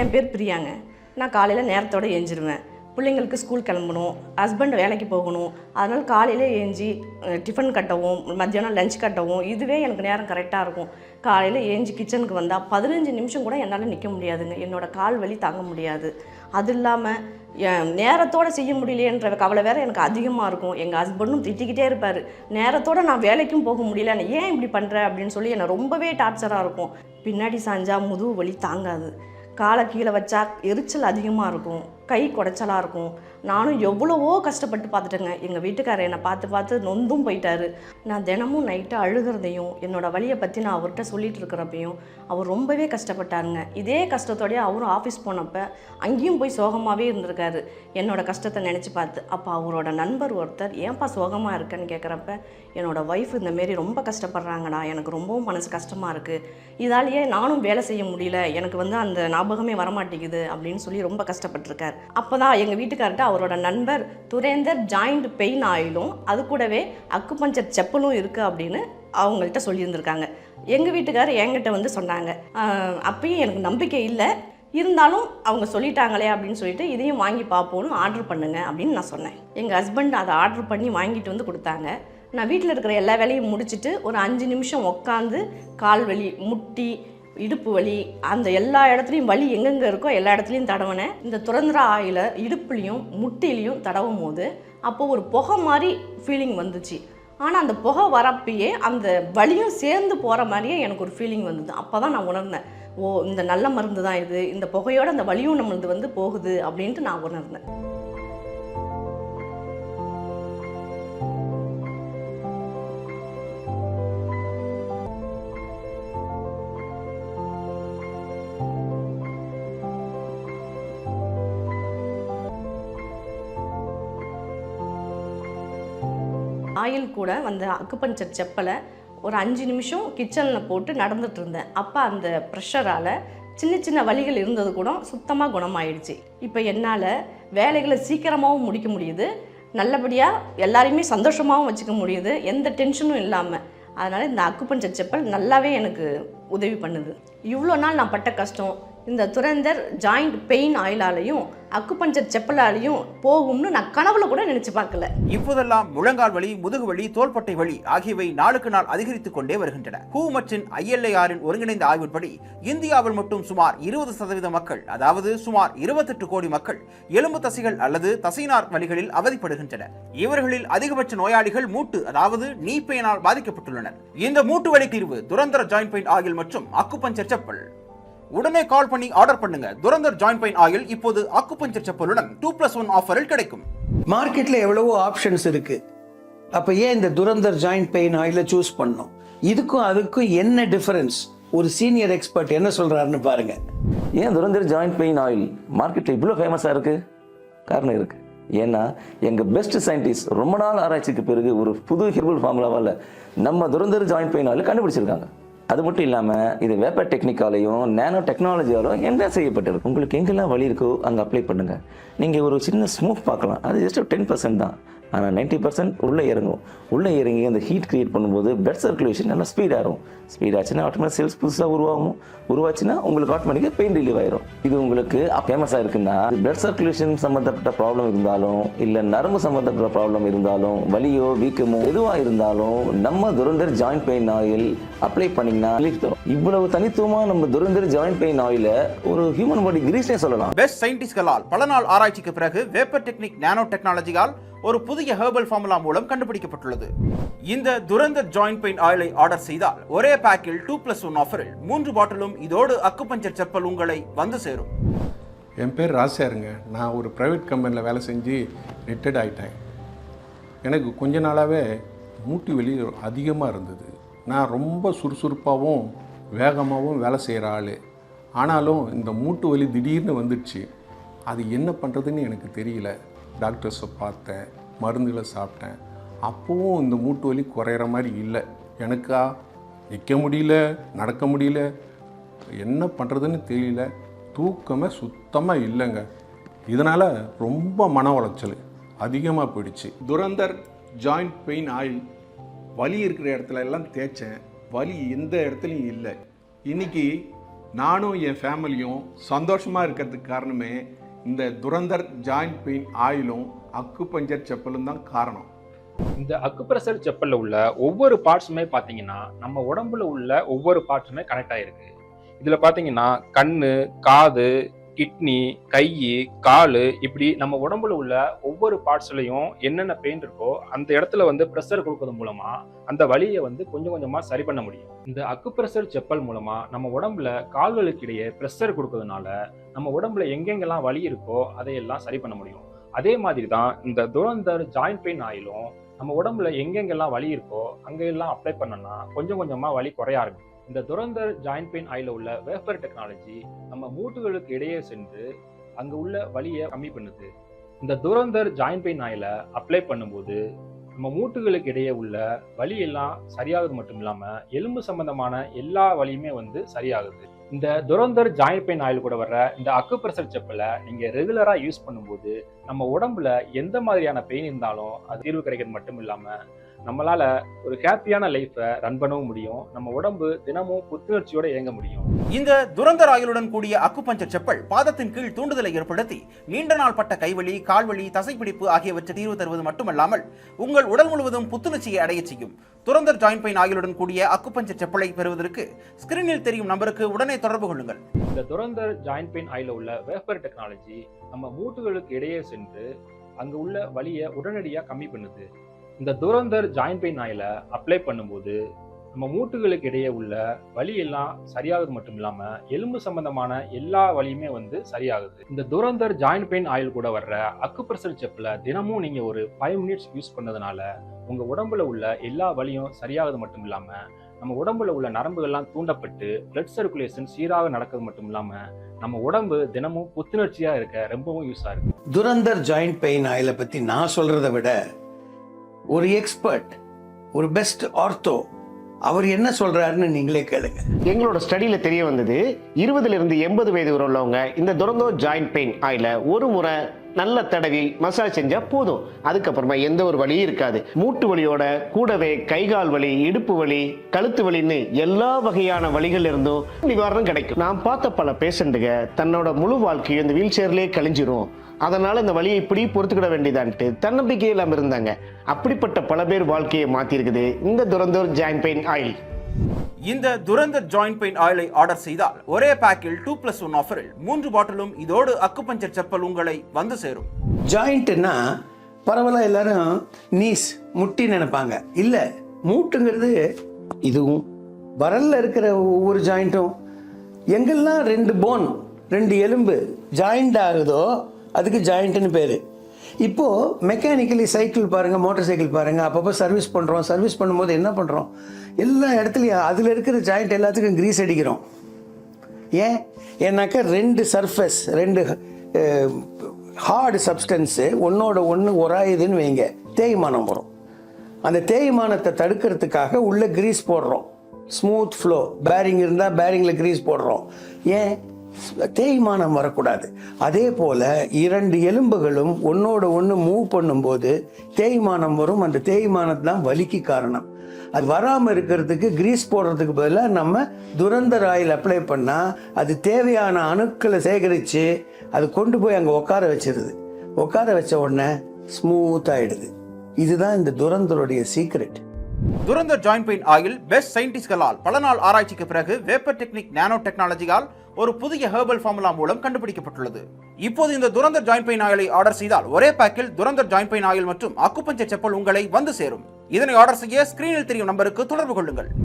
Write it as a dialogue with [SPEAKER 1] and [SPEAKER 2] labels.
[SPEAKER 1] என் பேர் பிரியாங்க. நான் காலையில் நேரத்தோடு ஏஞ்சிருவேன். பிள்ளைங்களுக்கு ஸ்கூல் கிளம்பணும். ஹஸ்பண்ட் வேலைக்கு போகணும். அதனால் காலையில் ஏஞ்சி டிஃபன் கட்டவும் மத்தியானம் லஞ்ச் கட்டவும் இதுவே எனக்கு நேரம் கரெக்டாக இருக்கும். காலையில் ஏஞ்சி கிச்சனுக்கு வந்தால் பதினஞ்சு நிமிஷம் கூட என்னால் நிற்க முடியாதுங்க. என்னோட கால் வலி தாங்க முடியாது. அது இல்லாமல் என் நேரத்தோடு செய்ய முடியலையேன்ற கவலை வேற எனக்கு அதிகமாக இருக்கும். எங்கள் ஹஸ்பண்டும் திட்டிக்கிட்டே இருப்பார். நேரத்தோட நான் வேலைக்கும் போக முடியல. ஏன் இப்படி பண்ணுற அப்படின்னு சொல்லி என்னை ரொம்பவே டார்ச்சராக இருக்கும். பின்னாடி சாஞ்சா முதுகு வலி தாங்காது. காலை கீழே வச்சா எரிச்சல் அதிகமாக இருக்கும். கை குடைச்சலாக இருக்கும். நானும் எவ்வளவோ கஷ்டப்பட்டு பார்த்துட்டேங்க. எங்கள் வீட்டுக்காரர் என்னை பார்த்து பார்த்து நொந்தும் போயிட்டாரு. நான் தினமும் நைட்டு அழுகிறதையும் என்னோடய வழியை பற்றி நான் அவர்கிட்ட சொல்லிட்டு இருக்கிறப்பையும் அவர் ரொம்பவே கஷ்டப்பட்டாருங்க. இதே கஷ்டத்தோடய அவரும் ஆஃபீஸ் போனப்ப அங்கேயும் போய் சோகமாகவே இருந்திருக்காரு. என்னோட கஷ்டத்தை நினச்சி பார்த்து அப்போ அவரோட நண்பர் ஒருத்தர் ஏன்பா சோகமாக இருக்கேன்னு கேட்குறப்ப என்னோட ஒய்ஃப் இந்த மாரி ரொம்ப கஷ்டப்படுறாங்கடா. எனக்கு ரொம்பவும் மனசு கஷ்டமாக இருக்குது இதாலேயே நானும் வேலை செய்ய முடியல. எனக்கு வந்து அந்த ஞாபகமே வரமாட்டேங்குது. அப்படின்னு சொல்லி ரொம்ப கஷ்டப்பட்டிருக்கார். அப்போ தான் எங்கள் வீட்டுக்கார்ட்ட அவரோட நண்பர் துரேந்தர் ஜாயிண்ட் பெயின் ஆயிலும் அது கூடவே அக்குபஞ்சர் செப்பலும் இருக்குது அப்படின்னு அவங்கள்ட்ட சொல்லியிருந்திருக்காங்க. எங்கள் வீட்டுக்காரர் என்கிட்ட வந்து சொன்னாங்க. அப்பயும் எனக்கு நம்பிக்கை இல்லை. இருந்தாலும் அவங்க சொல்லிட்டாங்களே அப்படின்னு சொல்லிட்டு இதையும் வாங்கி பார்ப்போன்னு ஆர்டர் பண்ணுங்க அப்படின்னு நான் சொன்னேன். எங்கள் ஹஸ்பண்ட் அதை ஆர்டர் பண்ணி வாங்கிட்டு வந்து கொடுத்தாங்க. நான் வீட்டில் இருக்கிற எல்லா வேலையும் முடிச்சுட்டு ஒரு அஞ்சு நிமிஷம் உட்காந்து கால் வலி முட்டி இடுப்பு வலி அந்த எல்லா இடத்துலையும் வலி எங்கெங்கே இருக்கோ எல்லா இடத்துலையும் தடவினேன் இந்த துறந்திர ஆயில இடுப்புலையும் முட்டிலையும் தடவும் போது அப்போது ஒரு புகை மாதிரி ஃபீலிங் வந்துச்சு. ஆனால் அந்த புகை வரப்பயே அந்த வலியும் சேர்ந்து போகிற மாதிரியே எனக்கு ஒரு ஃபீலிங் வந்தது. அப்போ தான் நான் உணர்ந்தேன். ஓ இந்த நல்ல மருந்து தான் இது. இந்த புகையோட அந்த வலியும் நம்மளது வந்து போகுது அப்படின்ட்டு நான் உணர்ந்தேன். ஆயில் கூட அந்த அக்குப்பஞ்சர் செப்பலை ஒரு அஞ்சு நிமிஷம் கிச்சனில் போட்டு நடந்துட்டு இருந்தேன். அப்போ அந்த ப்ரெஷரால் சின்ன சின்ன வழிகள் இருந்தது கூட சுத்தமாக குணமாயிடுச்சு. இப்போ என்னால் வேலைகளை சீக்கிரமாகவும் முடிக்க முடியுது. நல்லபடியாக எல்லாரையுமே சந்தோஷமாகவும் வச்சுக்க முடியுது. எந்த டென்ஷனும் இல்லாமல் அதனால் இந்த அக்குப்பஞ்சர் செப்பல் நல்லாவே எனக்கு உதவி பண்ணுது. இவ்வளோ நாள் நான் பட்ட கஷ்டம் இந்த துரந்தர் ஜாயிண்ட் பெயின் ஆயிலாலையும் அக்குபஞ்சர் செப்பலாலையும் போகும்னு நான் கனவுல கூட நினச்சி பார்க்கல.
[SPEAKER 2] இப்போதெல்லாம் முழங்கால் வலி முதுகு வலி தோள்பட்டை வலி ஆகியவை நாளுக்கு நாள் அதிகரித்துக் கொண்டே வருகின்றன. ஹூ மற்றும் ஐஎல்ஏஆரின் ஒருங்கிணைந்த ஆய்வின்படி இந்தியாவில் மட்டும் சுமார் இருபது சதவீத மக்கள் அதாவது சுமார் இருபத்தெட்டு கோடி மக்கள் எலும்பு தசைகள் அல்லது தசைநார் வலிகளில் அவதிப்படுகின்றனர். இவர்களில் அதிகபட்ச நோயாளிகள் மூட்டு அதாவது நீ பெயினால் பாதிக்கப்பட்டுள்ளனர். இந்த மூட்டு வலி தீர்வு துரந்தர ஜாயிண்ட் பெயின் ஆயில் மற்றும் அக்குபஞ்சர் செப்பல். உடனே கால் பண்ணி ஆர்டர் பண்ணுங்க. துரந்தர் ஜாயிண்ட் பெயின் ஆயில் இப்போது அக்குபஞ்சர் செப்பலுடன் டூ பிளஸ் ஒன் ஆஃபரில் கிடைக்கும்.
[SPEAKER 3] மார்க்கெட்டில் எவ்வளவோ ஆப்ஷன்ஸ் இருக்கு. அப்போ ஏன் இந்த துரந்தர் ஜாயிண்ட் பெயின் ஆயில சூஸ் பண்ணோம்? இதுக்கும் அதுக்கும் என்ன டிஃபரன்ஸ் ஒரு சீனியர் எக்ஸ்பர்ட் என்ன சொல்றாருன்னு பாருங்க.
[SPEAKER 4] ஏன் துரந்தர் ஜாயிண்ட் பெயின் ஆயில் மார்க்கெட்டில் இவ்வளோ ஃபேமஸாக இருக்குது காரணம் இருக்குது ஏன்னா எங்கள் பெஸ்ட் சயின்டிஸ்ட் ரொம்ப நாள் ஆராய்ச்சிக்கு பிறகு ஒரு புது ஹெர்பல் ஃபார்முலாவால் நம்ம துரந்தர் ஜாயிண்ட் பெயின் ஆயில் கண்டுபிடிச்சிருக்காங்க. அது மட்டும் இல்லாமல் இது வேப்பர் டெக்னிக்காலையும் நேனோ டெக்னாலஜியாலும் என்ன செய்யப்பட்டிருக்கு? உங்களுக்கு எங்கெல்லாம் வழி இருக்கோ அங்கே அப்ளை பண்ணுங்கள் நீங்கள் ஒரு சின்ன ஸ்மூக் பார்க்கலாம். அது ஜஸ்ட் டென் பர்சன்ட் தான். ஆனால் நைன்ட்டி பர்சன்ட் உள்ளே இறங்கும். உள்ளே இறங்கி அந்த ஹீட் க்ரியேட் பண்ணும்போது பிளட் சர்க்குலேஷன் நல்லா ஸ்பீடாக இருக்கும் ஸ்பீடாச்சுன்னா ஆட்டோமேட்டிக் செல்ஸ் புதுசாக உருவாகும். உருவாச்சுன்னா உங்களுக்கு ஆட்டோமேட்டிக்காக பெயின் ரிலீவ் ஆயிரும். இது உங்களுக்கு ஃபேமஸாக இருக்குன்னா பிளட் சர்க்குலேஷன் சம்மந்தப்பட்ட ப்ராப்ளம் இருந்தாலும் இல்லை நரம்பு சம்மந்தப்பட்ட ப்ராப்ளம் இருந்தாலும் வலியோ வீக்கமோ எதுவாக இருந்தாலும் நம்ம Durandhar joint pain oil apply பண்ணிங்கன்னா ரிலீஃப் தரும். இவ்வளவு தனித்துவமாக நம்ம துரந்தர் ஜாயிண்ட் பெயின் ஆயில ஒரு ஹியூமன் பாடி கிரீஸ்னே சொல்லலாம்.
[SPEAKER 2] பெஸ்ட் சயின்டிஸ்ட்களால் பல நாள் ஆராய்ச்சிக்கு பிறகு வேப்பர் டெக்னிக் நானோ டெக்னாலஜியால் ஒரு புதிய ஹெர்பல் ஃபார்முலா மூலம் கண்டுபிடிக்கப்பட்டுள்ளது. இந்த துரந்தர் ஜாயிண்ட் பெயின் ஆயிலை ஆர்டர் செய்தால் ஒரே பேக்கில் டூ பிளஸ் ஒன் ஆஃபரில் மூன்று பாட்டிலும் இதோடு அக்குபஞ்சர் செப்பல் உங்களை வந்து சேரும்.
[SPEAKER 5] என் பேர் ராசியாருங்க நான் ஒரு ப்ரைவேட் கம்பெனியில் வேலை செஞ்சு ரிட்டையர்ட் ஆகிட்டேன் எனக்கு கொஞ்ச நாளாகவே மூட்டு வலி அதிகமாக இருந்தது. நான் ரொம்ப சுறுசுறுப்பாகவும் வேகமாகவும் வேலை செய்கிற ஆள். ஆனாலும் இந்த மூட்டு வலி திடீர்னு வந்துடுச்சு. அது என்ன பண்ணுறதுன்னு எனக்கு தெரியல. டாக்டர்ஸை பார்த்தேன் மருந்துகளை சாப்பிட்டேன். அப்போவும் இந்த மூட்டு வலி குறையிற மாதிரி இல்லை. எனக்கா? நிற்க முடியல நடக்க முடியல. என்ன பண்ணுறதுன்னு தெரியல. தூக்கமே சுத்தமாக இல்லைங்க. இதனால் ரொம்ப மன உளைச்சல் அதிகமாக போயிடுச்சு. Durandhar joint pain oil. வலி இருக்கிற இடத்துல எல்லாம் தேய்ச்சேன். வலி எந்த இடத்துலையும் இல்லை. இன்னைக்கு நானும் என் ஃபேமிலியும் சந்தோஷமாக இருக்கிறதுக்கு காரணமே இந்த துரந்தர் ஜாயிண்ட் பெயின் ஆயிலும் அக்கு பஞ்சர் செப்பலும் தான் காரணம்.
[SPEAKER 6] இந்த அக்குப்ரெஷர் செப்பலில் உள்ள ஒவ்வொரு பார்ட்ஸுமே பார்த்தீங்கன்னா நம்ம உடம்புல உள்ள ஒவ்வொரு பார்ட்ஸுமே கனெக்ட் ஆயிருக்கு. இதில் பார்த்தீங்கன்னா கண் காது கிட்னி கை கால் இப்படி நம்ம உடம்புல உள்ள ஒவ்வொரு பார்ட்ஸ்லையும் என்னென்ன பெயின் இருக்கோ அந்த இடத்துல வந்து ப்ரெஷர் கொடுக்கறது மூலமா அந்த வலியை வந்து கொஞ்சம் கொஞ்சமா சரி பண்ண முடியும். இந்த அக்கு ப்ரெஷர் செப்பல் மூலமா நம்ம உடம்புல கால்களுக்கு இடையே ப்ரெஷர் கொடுக்கறதுனால நம்ம உடம்புல எங்கெங்கெல்லாம் வலி இருக்கோ அதையெல்லாம் சரி பண்ண முடியும். அதே மாதிரி தான் இந்த துரந்தர் ஜாயிண்ட் பெயின் ஆயிலும் நம்ம உடம்புல எங்கெங்கெல்லாம் வலி இருக்கோ அங்கெல்லாம் அப்ளை பண்ணோம்னா கொஞ்சம் கொஞ்சமாக வலி குறைய ஆரம்பிக்கும். இந்த துரந்தர் ஜாயிண்ட் பெயின் ஆயில உள்ள வேஃபர் டெக்னாலஜி நம்ம மூட்டுகளுக்கு இடையே சென்று அங்க உள்ள வலியை கம்மி பண்ணுது. இந்த துரந்தர் ஜாயிண்ட் பெயின் ஆயில அப்ளை பண்ணும்போது நம்ம மூட்டுகளுக்கு இடையே உள்ள வலி எல்லாம் சரியாகுது மட்டும் இல்லாம எலும்பு சம்பந்தமான எல்லா வலியுமே வந்து சரியாகுது. இந்த துரந்தர் ஜாயிண்ட் பெயின் ஆயில் கூட வர்ற இந்த அக்குப்ரெஷர் செப்பலை நீங்க ரெகுலரா யூஸ் பண்ணும்போது நம்ம உடம்புல எந்த மாதிரியான பெயின் இருந்தாலும் அது தீர்வு கிடைக்கிறது மட்டும் இல்லாம நம்மளால ஒரு ஹாப்பியான லைஃப்பை ரன் பண்ணவும் முடியும். நம்ம உடம்பு தினமும் புத்துணர்ச்சியோட இயங்க முடியும்.
[SPEAKER 2] இந்த துரந்தர் ஆயுளுடன் கூடிய அக்குபஞ்சர் செப்பல் பாதத்தின் கீழ் தூண்டுதலை ஏற்படுத்தி நீண்ட நாள் பட்ட கைவலி கால்வலி தசைப்பிடிப்பு ஆகியவற்றை தீர்வு தருவது மட்டுமல்லாமல் உங்கள் உடல் முழுவதும் புத்துணர்ச்சியை அடையச் செய்யும். துரந்தர் ஜாயிண்ட் பெயின் ஆயுளுடன் கூடிய அக்குபஞ்சர் செப்பலை பெறுவதற்கு ஸ்கிரீனில் தெரியும் நம்பருக்கு உடனே தொடர்பு கொள்ளுங்கள்.
[SPEAKER 6] இந்த துரந்தர் ஜாயிண்ட் பெயின் ஆயில உள்ள வேப்பர் டெக்னாலஜி நம்ம மூட்டுகளுக்கு இடையே சென்று அங்க உள்ள வலியை உடனடியாக கம்மி பண்ணுது. இந்த துரந்தர் ஜாயின் பெயின் ஆயில அப்ளை பண்ணும்போது நம்ம மூட்டுகளுக்கு இடையே உள்ள வலி எல்லாம் சரியாகுது மட்டும் இல்லாம எலும்பு சம்பந்தமான எல்லா வலியுமே வந்து சரியாகுது. இந்த துரந்தர் ஜாயின் பெயின் ஆயில் கூட வர்ற அக்குப்ரெஷர் செப்பில் தினமும் நீங்க ஒரு ஃபைவ் மினிட்ஸ் யூஸ் பண்ணதுனால உங்க உடம்புல உள்ள எல்லா வலியும் சரியாகுது மட்டும் இல்லாம நம்ம உடம்புல உள்ள நரம்புகள்லாம் தூண்டப்பட்டு பிளட் சர்க்குலேஷன் சீராக நடக்கிறது மட்டும் இல்லாம நம்ம உடம்பு தினமும் புத்துணர்ச்சியா இருக்க ரொம்பவும் யூஸா இருக்கு.
[SPEAKER 3] துரந்தர் ஜாயிண்ட் பெயின் ஆயிலை பற்றி நான் சொல்கிறத விட ஒரு எக்ஸ்பர்ட் ஒரு பெஸ்ட் ஆர்த்தோ அவர் என்ன சொல்கிறாருன்னு நீங்களே கேளுங்க.
[SPEAKER 7] எங்களோட ஸ்டடியில் தெரிய வந்தது இருபதுல இருந்து எண்பது வயது உள்ளவங்க இந்த துரந்தோ ஜாயிண்ட் பெயின் ஆயில ஒரு முறை நல்ல தடவி மசாஜ் செஞ்சா போதும். அதுக்கப்புறமா எந்த ஒரு வலியும் இருக்காது. மூட்டு வலியோட கூடவே கை கால் வலி இடுப்பு வலி கழுத்து வலின்னு எல்லா வகையான வழிகள் இருந்தும் நிவாரணம் கிடைக்கும். நான் பார்த்த பல பேஷண்ட்டுங்க தன்னோட முழு வாழ்க்கையும் இந்த வீல் சேர்லேயே கழிஞ்சிரும். அதனால இந்த வலியை இப்படி பொறுத்துக்கிட வேண்டியதான்ட்டு தன்னம்பிக்கை இல்லாம இருந்தாங்க அப்படிப்பட்ட பல பேர் வாழ்க்கையை மாத்திருக்குது இந்த துரந்தோர் ஜாயிண்ட் பெயின் ஆயில்.
[SPEAKER 2] இந்த துரந்தர் ஜாயிண்ட் பெயின் ஆயிலை ஆர்டர் செய்தால் ஒரே பேக்கில் டூ பிளஸ் ஒன் ஆஃபரில் மூன்று பாட்டிலும் இதோடு அக்குபஞ்சர் செப்பல் உங்களை வந்து சேரும்.
[SPEAKER 3] ஜாயிண்ட்னா பரவாயில்ல எல்லாரும் நீஸ் முட்டி நினைப்பாங்க. இல்லை மூட்டுங்கிறது இதுவும். வரல்ல இருக்கிற ஒவ்வொரு ஜாயிண்ட்டும் எங்கெல்லாம் ரெண்டு போன் ரெண்டு எலும்பு ஜாயிண்ட் ஆகுதோ அதுக்கு ஜாயிண்ட்டுன்னு பேர். இப்போது மெக்கானிக்கலி சைக்கிள் பாருங்கள் மோட்டார் சைக்கிள் பாருங்கள் அப்பப்போ சர்வீஸ் பண்ணுறோம் சர்வீஸ் பண்ணும்போது என்ன பண்ணுறோம் எல்லா இடத்துலையும் அதில் இருக்கிற ஜாயிண்ட் எல்லாத்துக்கும் க்ரீஸ் அடிக்கிறோம். ஏன்? ஏன்னாக்கா ரெண்டு சர்ஃபஸ் ரெண்டு ஹார்டு சப்ஸ்டன்ஸு ஒன்றோட ஒன்று உராயுதுன்னு வைங்க தேய்மானம் வரும். அந்த தேய்மானத்தை தடுக்கிறதுக்காக உள்ளே க்ரீஸ் போடுறோம். ஸ்மூத் ஃப்ளோ பேரிங் இருந்தால் பேரிங்கில் க்ரீஸ் போடுறோம். ஏன்? தேய்மானம் வரக்கூடாது. அதே போல் இரண்டு எலும்புகளும் ஒன்றோட ஒன்று மூவ் பண்ணும்போது தேய்மானம் வரும். அந்த தேய்மானம் தான் வலிக்கு காரணம். அது வராமல் இருக்கிறதுக்கு கிரீஸ் போடுறதுக்கு பதிலாக நம்ம துரந்தர் ஆயில் அப்ளை பண்ணால் அது தேவையான அணுக்களை சேகரித்து அது கொண்டு போய் அங்கே உட்கார வச்சிருது. உட்கார வச்ச உடனே ஸ்மூத் ஆயிடுது. இதுதான் இந்த துரந்தருடைய secret
[SPEAKER 2] Durandhar joint pain oil best சயின்டிஸ்ட்களால் பல நாள் ஆராய்ச்சிக்கு பிறகு வேப்பர் டெக்னிக் நானோ டெக்னாலஜியால் ஒரு புதிய ஹெர்பல் ஃபார்முலா மூலம் கண்டுபிடிக்கப்பட்டுள்ளது. இப்போது இந்த துரந்தர் ஜாயின் பெயின் ஆயிலை ஆர்டர் செய்தால் ஒரே பேக்கில் துரந்தர் ஜாயின் பெயின் ஆயில் மற்றும் அக்குப்பஞ்சர் செப்பல் உங்களை வந்து சேரும். இதனை ஆர்டர் செய்ய ஸ்கிரீனில் தெரியும் நம்பருக்கு தொடர்பு கொள்ளுங்கள்.